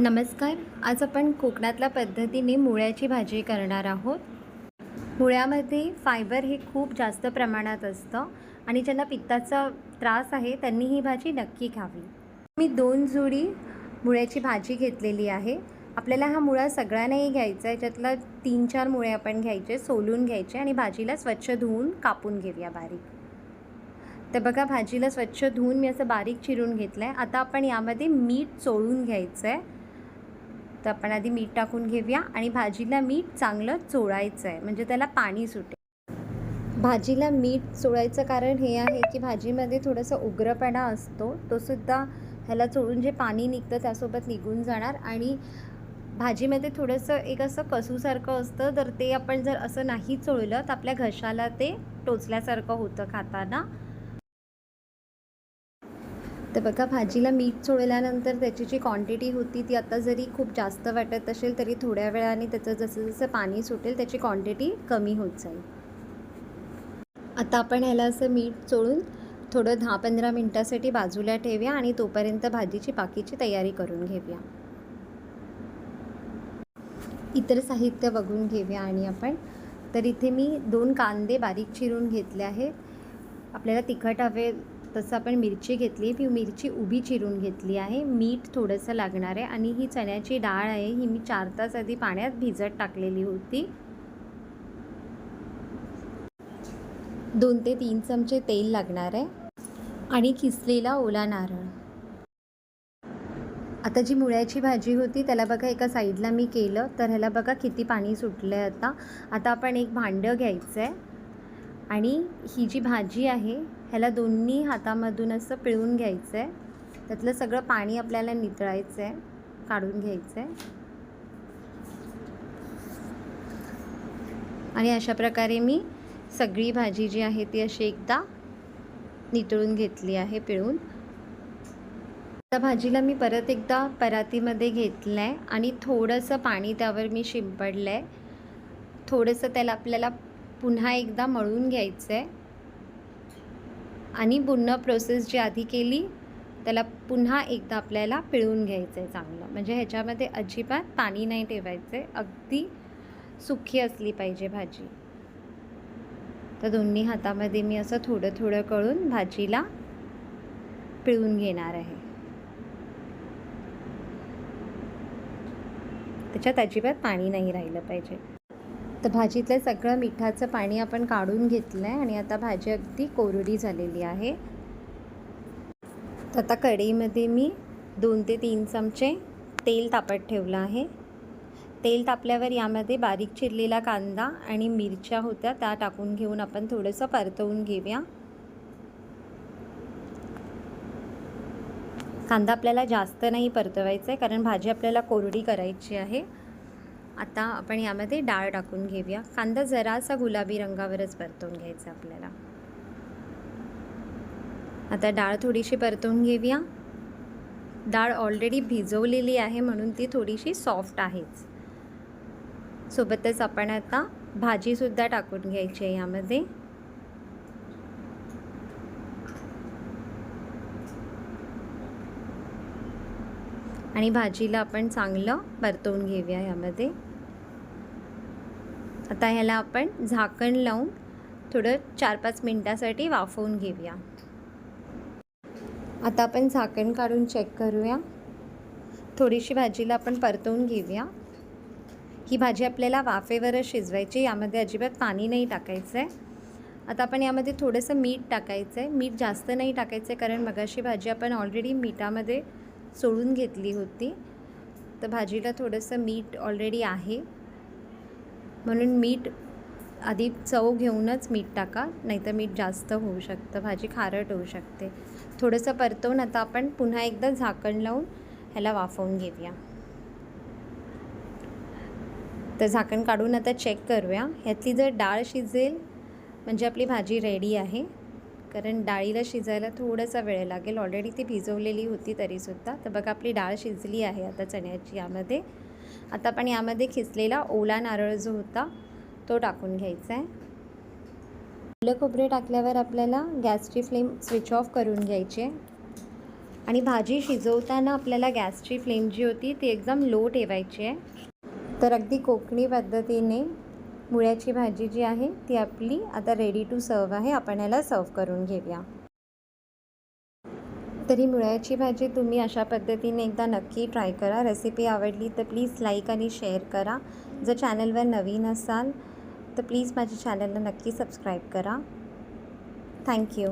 नमस्कार. आज आपण कोकणातल्या पद्धतीने मुळ्याची भाजी करणार आहोत. मुळ्यामध्ये फायबर हे खूप जास्त प्रमाणात असतं आणि ज्यांना पित्ताचा त्रास आहे त्यांनी ही भाजी नक्की खावी. मी दोन जुडी मुळ्याची भाजी घेतलेली आहे. आपल्याला हा मुळा सगळा नाही घ्यायचा आहे. ज्यातला तीन चार मुळे आपण घ्यायचे सोलून घ्यायचे आणि भाजीला स्वच्छ धुवून कापून घेऊया बारीक. तर बघा भाजीला स्वच्छ धुवून मी असं बारीक चिरून घेतलं आहे आता आपण यामध्ये मीठ चोळून घ्यायचं आहे तर आपण आधी मीठ टाकून घेऊया आणि भाजीला मीठ चांगलं चोळायचं आहे. म्हणजे त्याला पाणी सुटेल भाजीला मीठ चोळायचं कारण हे आहे की भाजीमध्ये थोडंसं उग्रपणा असतो. तो सुद्धा ह्याला चोळून जे पाणी निघतं त्यासोबत निघून जाणार आणि भाजीमध्ये थोडंसं एक असं कसूसारखं असतं. तर ते आपण जर असं नाही चोळलं तर आपल्या घशाला ते टोचल्यासारखं होतं खाताना. तर बघा भाजीला मीठ सोडल्यानंतर त्याची जी क्वांटिटी होती ती आता जरी खूप जास्त वाटत असेल तरी थोड्या वेळाने त्याचं जसं जसं पाणी सुटेल त्याची क्वांटिटी कमी होत जाईल. आता आपण ह्याला असं मीठ चोळून थोडं दहा पंधरा मिनटासाठी बाजूला ठेवूया आणि तोपर्यंत भाजीची बाकीची तयारी करून घेऊया. इतर साहित्य बघून घेऊया आणि आपण. तर इथे मी दोन कांदे बारीक चिरून घेतले आहेत. आपल्याला तिखट हवे तसं आपण मिरची घेतली मी मिरची उभी चिरून घेतली आहे. मीठ थोडंसं लागणार आहे आणि ही चण्याची डाळ आहे ही मी चार तास आधी पाण्यात भिजत टाकलेली होती. दोन ते तीन चमचे तेल लागणार आहे आणि किसलेला ओला नारळ. आता जी मुळ्याची भाजी होती त्याला बघा एका साईडला मी केलं तर ह्याला बघा किती पाणी सुटलं आहे आता. आता आपण एक भांडं घ्यायचं आहे आणि ही जी भाजी आहे ह्याला दोन्ही हातामधून असं पिळून घ्यायचं आहे त्यातलं सगळं पाणी आपल्याला नितळायचं आहे काढून घ्यायचं आहे आणि अशा प्रकारे मी सगळी भाजी जी आहे ती अशी एकदा नितळून घेतली आहे पिळून. त्या भाजीला मी परत एकदा परातीमध्ये घेतलं आहे आणि थोडंसं पाणी त्यावर मी शिंपडलं आहे थोडंसं त्याला आपल्याला पुन्हा एकदा मळून घ्यायचं आहे आणि पूर्ण प्रोसेस जी आधी केली त्याला पुन्हा एकदा आपल्याला पिळून घ्यायचं आहे चांगलं. म्हणजे ह्याच्यामध्ये अजिबात पाणी नाही ठेवायचं आहे अगदी सुखी असली पाहिजे भाजी. तर दोन्ही हातामध्ये मी असं थोडं थोडं कळून भाजीला पिळून घेणार आहे. त्याच्यात अजिबात पाणी नाही राहिलं पाहिजे. तर भाजीतलं सगळं मिठाचं पाणी आपण काढून घेतलं आहे आणि आता भाजी अगदी कोरडी झालेली आहे. तर आता कढईमध्ये मी दोन ते तीन चमचे तेल तापत ठेवलं आहे. तेल तापल्यावर यामध्ये बारीक चिरलेला कांदा आणि मिरच्या होत्या त्या टाकून घेऊन आपण थोडंसं परतवून घेऊया. कांदा आपल्याला जास्त नाही परतवायचा आहे कारण भाजी आपल्याला कोरडी करायची आहे. आता आपण यामध्ये डाळ टाकून घेऊया. कांदा जरासा गुलाबी रंगावरच परतवून घ्यायचा आपल्याला. आता डाळ थोडीशी परतवून घेऊया. डाळ ऑलरेडी भिजवलेली आहे म्हणून ती थोडीशी सॉफ्ट आहेच. सोबतच आपण आता भाजीसुद्धा टाकून घ्यायची आहे यामध्ये. आणि भाजीला आपण चांगलं परतवून घेऊया यामध्ये. आता ह्याला आपण झाकण लावून थोडं चार पाच मिनटासाठी वाफवून घेऊया. आता आपण झाकण काढून चेक करूया. थोडीशी भाजीला आपण परतवून घेऊया. ही भाजी आपल्याला वाफेवरच शिजवायची यामध्ये अजिबात पाणी नाही टाकायचं आहे आता आपण यामध्ये थोडंसं मीठ टाकायचं आहे मीठ जास्त नाही टाकायचं आहे कारण मगाशी भाजी आपण ऑलरेडी मिठामध्ये सोडून घेतली होती. तर भाजीला थोडंसं मीठ ऑलरेडी आहे. म्हणून मीठ आधी चव घेऊनच मीठ टाका नाहीतर मीठ जास्त होऊ शकतं भाजी खारट होऊ शकते. थोडंसं परतवून आता आपण पुन्हा एकदा झाकण लावून ह्याला वाफवून घेऊया. तर झाकण काढून आता चेक करूया. ह्यातली जर डाळ शिजेल म्हणजे आपली भाजी रेडी आहे कारण डाळीला शिजायला थोडासा वेळ लागेल. ऑलरेडी ती भिजवलेली होती तरीसुद्धा. तर बघा आपली डाळ शिजली आहे आता चण्याची यामध्ये. आता आपण यामध्ये खिचलेला ओला नारळ जो होता तो टाकून घ्यायचा आहे. ओलं खोबरे टाकल्यावर आपल्याला गॅसची फ्लेम स्विच ऑफ करून घ्यायची आहे. आणि भाजी शिजवताना आपल्याला गॅसची फ्लेम जी होती ती एकदम लो ठेवायची आहे. तर अगदी कोकणी पद्धतीने मुळ्याची भाजी जी आहे ती आपली आता रेडी टू सर्व आहे. आपण याला सर्व करून घेऊया. तरी मुळ्याची भाजी तुम्ही अशा पद्धतीने एकदा नक्की ट्राय करा. रेसिपी आवडली तर प्लीज लाईक आणि शेअर करा. जर चॅनलवर नवीन असाल तर प्लीज माझ्या चॅनलला नक्की सबस्क्राईब करा. थँक्यू